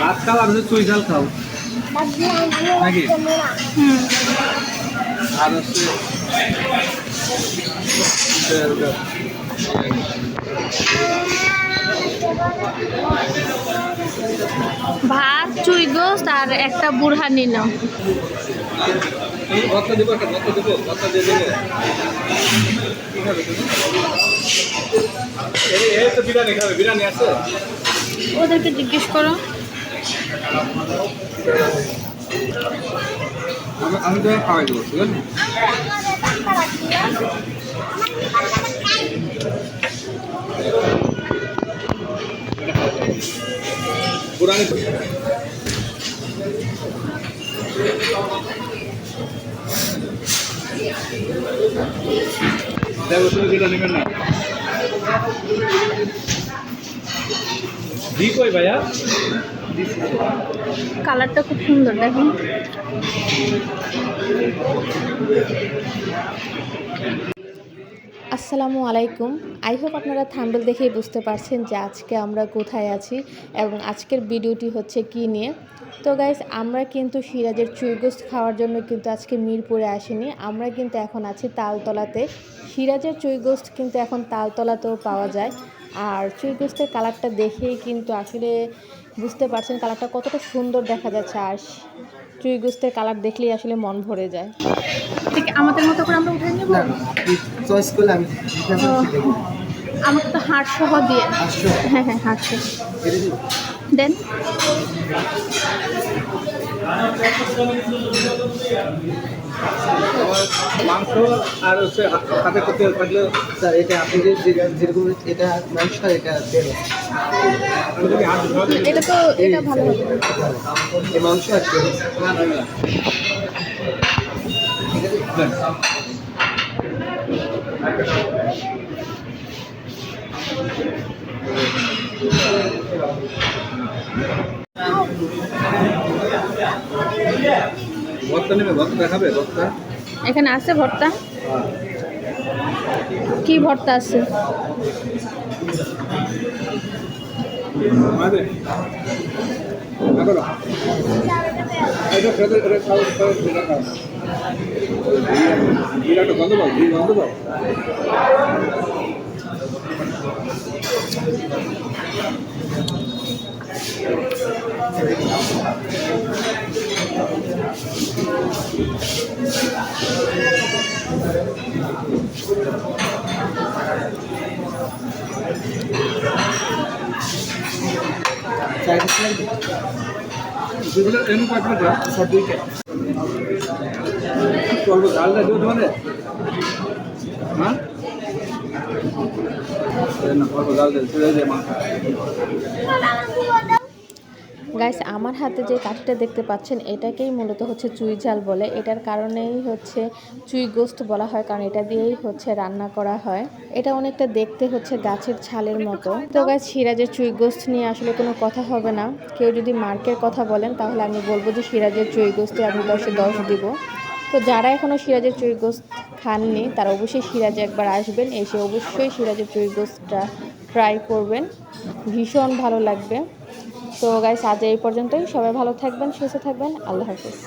ভাত খাও আর চুই ঝাল খাও। নাকি? আর হচ্ছে ভাত, চুই গোস্ত আর একটা বুড়হা নিল। ওদেরকে জিজ্ঞেস করো। আমি তো খাওয়াই দেবো, ঠিক আছে? পুরানি কই ভাইয়া? কালারটা খুব সুন্দর দেখুন। আসসালামু আলাইকুম। আই হোপ আপনারা থাম্বেল দেখেই বুঝতে পারছেন যে আজকে আমরা কোথায় আছি এবং আজকের ভিডিওটি হচ্ছে কি নিয়ে। তো গাইস আমরা কিন্তু সিরাজের চুইগোস্ত খাওয়ার জন্য কিন্তু আজকে মিরপুরে আসিনি। আমরা কিন্তু এখন আছি তালতলাতে। সিরাজের চুইগোস্ত কিন্তু এখন তালতলাতেও পাওয়া যায়। আর চুইগোস্তের কালারটা দেখেই কিন্তু আসলে বুঝতে পারছেন কালারটা কতটা সুন্দর দেখা যাচ্ছে। আর চুই গোস্তের কালার দেখলেই আসলে মন ভরে যায়। ঠিক আমাদের মতো করে আমরা উঠে নেব? চয়েস করলে আমি আমাকে তো হাট সহ দিয়ে হ্যাঁ হ্যাঁ হাট সহ এটা দিই দেন। মাংস আর হচ্ছে হাতে করতে থাকলে স্যার এটা আপনি যে যেরকম এটা মাংস এটা তেল। এটা তো এটা ভালো হবে। এই মাংস আর তেল। ভর্তা নেবে ভর্তা দেখাবে ভর্তা এখানে আছে ভর্তা কি ভর্তা আছে গন্ধ পাও গন্ধ পাও যেগুলো এমনি কয়েকটা দাও স্যার দুইটা করব ডালটা দেবো তোমাদের হ্যাঁ না করব ডাল দেবে ছেড়ে দিয়ে মাংস গাইস আমার হাতে যে কাঠিটা দেখতে পাচ্ছেন, এটাকেই মূলত হচ্ছে চুই ঝাল বলে। এটার কারণেই হচ্ছে চুই গোস্ত বলা হয়, কারণ এটা দিয়েই হচ্ছে রান্না করা হয়। এটা অনেকটা দেখতে হচ্ছে গাছের ছালের মতো। তো গাছ সিরাজের চুই গোস্ত নিয়ে আসলে কোনো কথা হবে না। কেউ যদি মার্কের কথা বলেন, তাহলে আমি বলব যে সিরাজের চুই গোস্তে আমি দশে দশ দিব। তো যারা এখনও সিরাজের চুই গোস্ত খাননি, তারা অবশ্যই সিরাজে একবার আসবেন। এসে অবশ্যই সিরাজের চুই গোস্তটা ট্রাই করবেন। ভীষণ ভালো লাগবে। তো গাইস আজ এই পর্যন্তই। সবাই ভালো থাকবেন, সুস্থ থাকবেন। আল্লাহ হাফিজ।